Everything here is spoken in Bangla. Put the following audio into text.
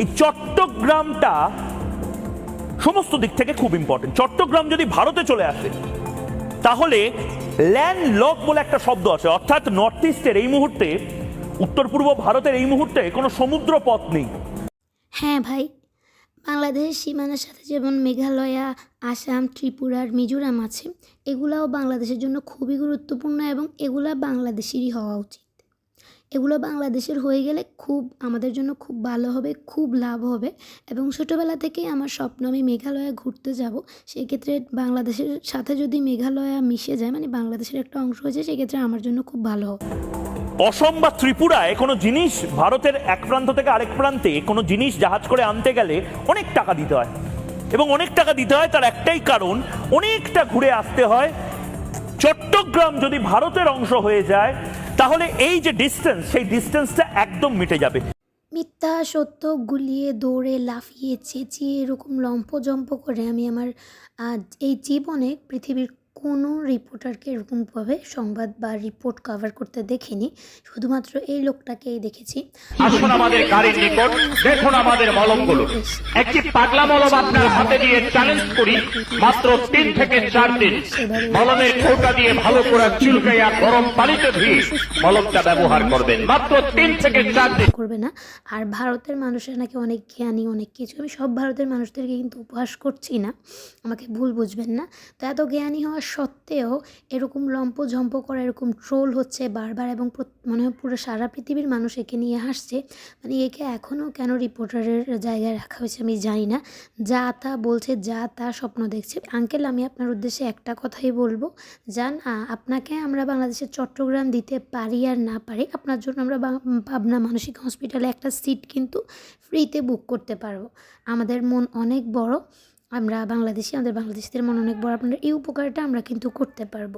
এই চট্টগ্রামটা সমস্ত দিক থেকে খুব ইম্পর্টেন্ট চট্টগ্রাম যদি ভারতে চলে আসে, তাহলে ল্যান্ড লক বলে একটা শব্দ আছে। অর্থাৎ নর্থ ইস্টের এই মুহূর্তে, উত্তর পূর্ব ভারতের এই মুহূর্তে কোনো সমুদ্র পথ নেই। হ্যাঁ ভাই, বাংলাদেশের সীমানার সাথে যেমন মেঘালয়া, আসাম ত্রিপুরার মিজোরাম আছে, এগুলাও বাংলাদেশের জন্য খুবই গুরুত্বপূর্ণ এবং এগুলা বাংলাদেশেরই হওয়া উচিত। এগুলো বাংলাদেশের হয়ে গেলে খুব, আমাদের জন্য খুব ভালো হবে, খুব লাভ হবে। এবং ছোটোবেলা থেকেই আমার স্বপ্ন আমি মেঘালয়া ঘুরতে যাব। সেক্ষেত্রে বাংলাদেশের সাথে যদি মেঘালয়া মিশে যায় মানে বাংলাদেশের একটা অংশ হয়ে যায় সেক্ষেত্রে আমার জন্য খুব ভালো হবে। অসম বা ত্রিপুরায় কোনো জিনিস ভারতের এক প্রান্ত থেকে আরেক প্রান্তে কোনো জিনিস জাহাজ করে আনতে গেলে অনেক টাকা দিতে হয়। এবং অনেক টাকা দিতে হয়, তার একটাই কারণ, অনেকটা ঘুরে আসতে হয়। চট্টগ্রাম যদি ভারতের অংশ হয়ে যায় তাহলে এই যে ডিস্টেন্স সেই ডিস্টেন্সটা একদম মিটে যাবে। মিথ্যা সত্য গুলিয়ে দৌড়ে লাফিয়ে চেঁচিয়ে এরকম লম্পজম্প করে আমি আমার এই জীবনে পৃথিবীর কোনো রিপোর্টারকে এরকমভাবে সংবাদ বা রিপোর্ট কভার করতে দেখিনি। শুধুমাত্র এই লোকটাকেই দেখেছি। আসুন আমাদের গাড়ির নিকট দেখুন আমাদের মলমগুলো। একটি পাগলা মলম আপনার হাতে দিয়ে চ্যালেঞ্জ করি মাত্র তিন থেকে চার দিন। মলমের দিয়ে ভালো করে চুলকাইয়া গরম পানিতে ধুয়ে মলমটা ব্যবহার করবেন মাত্র তিন থেকে চার দিন। করবে না। আর ভারতের মানুষের নাকি অনেক জ্ঞানী অনেক কিছু। আমি সব ভারতের মানুষদেরকে কিন্তু উপহাস করছি না। আমাকে ভুল বুঝবেন না। তো এত জ্ঞানী হওয়া সত্ত্বেও এরকম লম্প ঝম্প করা, এরকম ট্রোল হচ্ছে বারবার এবং মনে হয় পুরো সারা পৃথিবীর মানুষ একে নিয়ে হাসছে। মানে একে এখনও কেন রিপোর্টারের জায়গায় রাখা হয়েছে আমি জানি না। যা তা বলছে, যা তা স্বপ্ন দেখছে। আঙ্কেল, আমি আপনার উদ্দেশ্যে একটা কথাই বলব। যান আপনাকে আমরা বাংলাদেশের চট্টগ্রাম দিতে পারি আর না পারি, আপনার জন্য আমরা পাবনা মানসিক হসপিটালে একটা সিট কিন্তু ফ্রিতে বুক করতে পারব। আমাদের মন অনেক বড়। আমরা বাংলাদেশি আমাদের বাংলাদেশিদের মনে অনেক বড়। আপনার এই উপকারটা আমরা কিন্তু করতে পারব।